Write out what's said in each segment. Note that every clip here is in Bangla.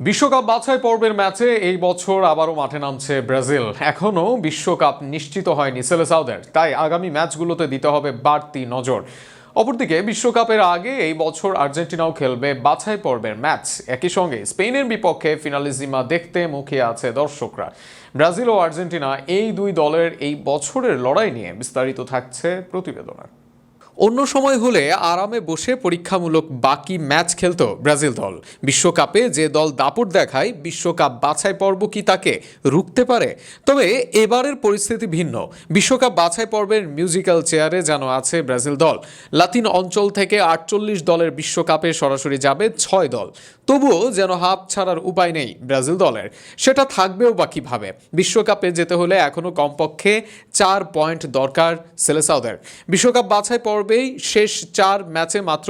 বিশ্বকাপ বাছাই পর্বের ম্যাচে এই বছর আবারও মাঠে নামছে ব্রাজিল। এখনও বিশ্বকাপ নিশ্চিত হয়নি সেলেসাউদের। তাই আগামী ম্যাচগুলোতে দিতে হবে বাড়তি নজর। অপরদিকে, বিশ্বকাপের আগে এই বছর আর্জেন্টিনাও খেলবে বাছাই পর্বের ম্যাচ। একই সঙ্গে স্পেনের বিপক্ষে ফিনালিজিমা দেখতে মুখে আছে দর্শকরা। ব্রাজিল ও আর্জেন্টিনা এই দুই দলের এই বছরের লড়াই নিয়ে বিস্তারিত থাকছে প্রতিবেদনে। অন্য সময় হলে আরামে বসে পরীক্ষামূলক বাকি ম্যাচ খেলতো ব্রাজিল দল। বিশ্বকাপে যে দল দাপট দেখায়, বিশ্বকাপ বাছাই পর্ব কি তাকে রুখতে পারে? তবে এবারের পরিস্থিতি ভিন্ন। বিশ্বকাপ বাছাই পর্বের মিউজিক্যাল চেয়ারে যেন আছে ব্রাজিল দল। লাতিন অঞ্চল থেকে আটচল্লিশ দলের বিশ্বকাপে সরাসরি যাবে ছয় দল। তবুও যেন হাফ ছাড়ার উপায় নেই ব্রাজিল দলের। সেটা থাকবেও বা কীভাবে? বিশ্বকাপে যেতে হলে এখনও কমপক্ষে চার পয়েন্ট দরকার সেলেসাউদের বিশ্বকাপ বাছাই পর্বেই শেষ চার ম্যাচে মাত্র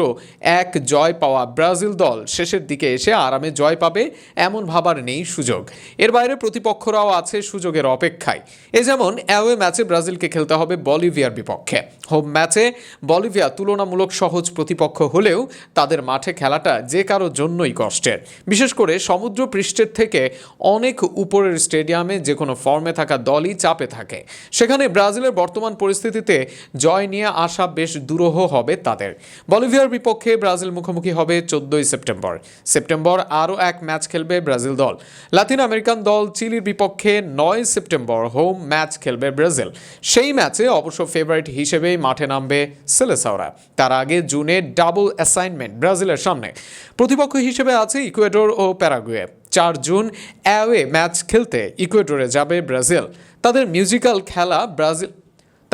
এক জয় পাওয়া ব্রাজিল দল শেষের দিকে এসে আরামে জয় পাবে এমন ভাবার নেই সুযোগ। এর বাইরে প্রতিপক্ষরাও আছে সুযোগের অপেক্ষায়। এ যেমন অ্যাওয়ে ম্যাচে ব্রাজিলকে খেলতে হবে বলিভিয়ার বিপক্ষে। হোম ম্যাচে বলিভিয়া তুলনামূলক সহজ প্রতিপক্ষ হলেও তাদের মাঠে খেলাটা যে কারোর জন্যই কষ্টের। বিশেষ করে সমুদ্র পৃষ্ঠের থেকে অনেক উপরের স্টেডিয়ামে যে কোনো ফর্মে থাকা দলই চাপে থাকে। সেখানে ব্রাজিলের বর্তমান পরিস্থিতিতে জয় নিয়ে আসা বেশ দুরূহ হবে তাদের। বলিভিয়ার বিপক্ষে ব্রাজিল মুখোমুখি হবে চোদ্দই সেপ্টেম্বর। সেপ্টেম্বর আরও এক ম্যাচ খেলবে ব্রাজিল দল। লাতিন আমেরিকান দল চিলির বিপক্ষে নয় সেপ্টেম্বর হোম ম্যাচ খেলবে ব্রাজিল। সেই ম্যাচে অবশ্য ফেভারিট হিসেবেই মাঠে নামবে সেলেসাওরা। তার আগে জুনে ডাবল অ্যাসাইনমেন্ট ব্রাজিলের সামনে। প্রতিপক্ষ হিসেবে আছে ইকুয়েডর ও প্যারাগুয়ে। চার জুন অ্যাওয়ে ম্যাচ খেলতে ইকুয়েডরে যাবে ব্রাজিল। তাদের মিউজিক্যাল খেলা ব্রাজিল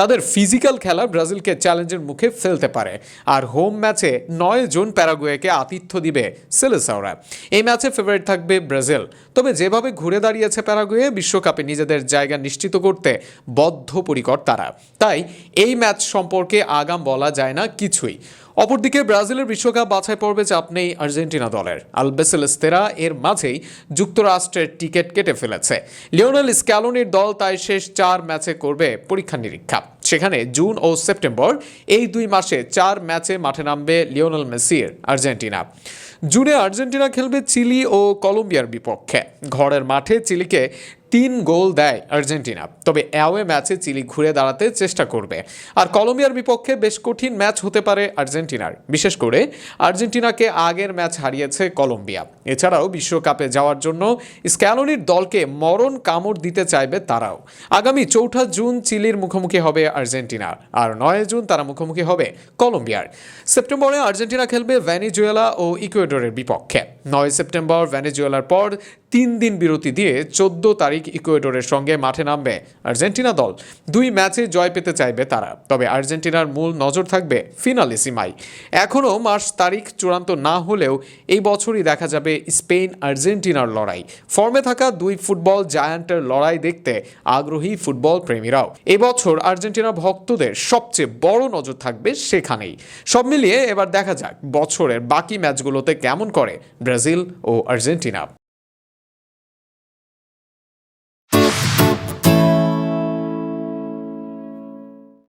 তাদের ফিজিক্যাল খেলা ব্রাজিলকে চ্যালেঞ্জের মুখে ফেলতে পারে। আর হোম ম্যাচে নয় জুন প্যারাগুয়েকে আতিথ্য দিবে সেলেসাওরা। এই ম্যাচে ফেভারিট থাকবে ব্রাজিল। তবে যেভাবে ঘুরে দাঁড়িয়েছে প্যারাগুয়ে, বিশ্বকাপে নিজেদের জায়গা নিশ্চিত করতে বদ্ধপরিকর তারা। তাই এই ম্যাচ সম্পর্কে আগাম বলা যায় না কিছুই। অপরদিকে ব্রাজিলের বিশ্বকাপ বাছাই পর্বে চাপ নেই আর্জেন্টিনা দলের। আলবেসেলেস্তেরা এর মাঝেই যুক্তরাষ্ট্রের টিকিট কেটে ফেলেছে। লিওনেল স্ক্যালোনির দল তাই শেষ চার ম্যাচে করবে পরীক্ষা নিরীক্ষা সেখানে জুন ও সেপ্টেম্বর এই দুই মাসে চার ম্যাচে মাঠে নামবে লিওনাল মেসির আর্জেন্টিনা। জুনে আর্জেন্টিনা খেলবে চিলি ও কলম্বিয়ার বিপক্ষে। ঘরের মাঠে চিলিকে তিন গোল দেয় আর্জেন্টিনা। তবে অ্যাওয়ে ম্যাচে চিলি ঘুরে দাঁড়াতে চেষ্টা করবে। আর কলম্বিয়ার বিপক্ষে বেশ কঠিন ম্যাচ হতে পারে আর্জেন্টিনার। বিশেষ করে আর্জেন্টিনাকে আগের ম্যাচ হারিয়েছে কলম্বিয়া। এছাড়াও বিশ্বকাপে যাওয়ার জন্য স্ক্যালোনির দলকে মরণ কামড় দিতে চাইবে তারাও। আগামী চৌঠা জুন চিলির মুখোমুখি হবে আর্জেন্টিনা। আর নয় জুন তারা মুখোমুখি হবে কলম্বিয়ার। সেপ্টেম্বরে আর্জেন্টিনা খেলবে ভ্যানিজুয়েলা ও ইকুয়েডরের বিপক্ষে। নয় সেপ্টেম্বর ভ্যানিজুয়েলার পর তিন দিন বিরতি দিয়ে চোদ্দ তারিখ ইকুয়েডরের সঙ্গে মাঠে নামবে আর্জেন্টিনা দল। দুই ম্যাচে জয় পেতে চাইবে তারা। তবে আর্জেন্টিনার মূল নজর থাকবে ফিনালিসিমাই। এখনও মার্চ তারিখ চূড়ান্ত না হলেও এই বছরই দেখা যাবে স্পেন আর্জেন্টিনার লড়াই। ফর্মে থাকা দুই ফুটবল জায়ান্টের লড়াই দেখতে আগ্রহী ফুটবল প্রেমীরাও। এবছর আর্জেন্টিনা ভক্তদের সবচেয়ে বড় নজর থাকবে সেখানেই। সব মিলিয়ে এবার দেখা যাক বছরের বাকি ম্যাচগুলোতে কেমন করে ব্রাজিল ও আর্জেন্টিনা।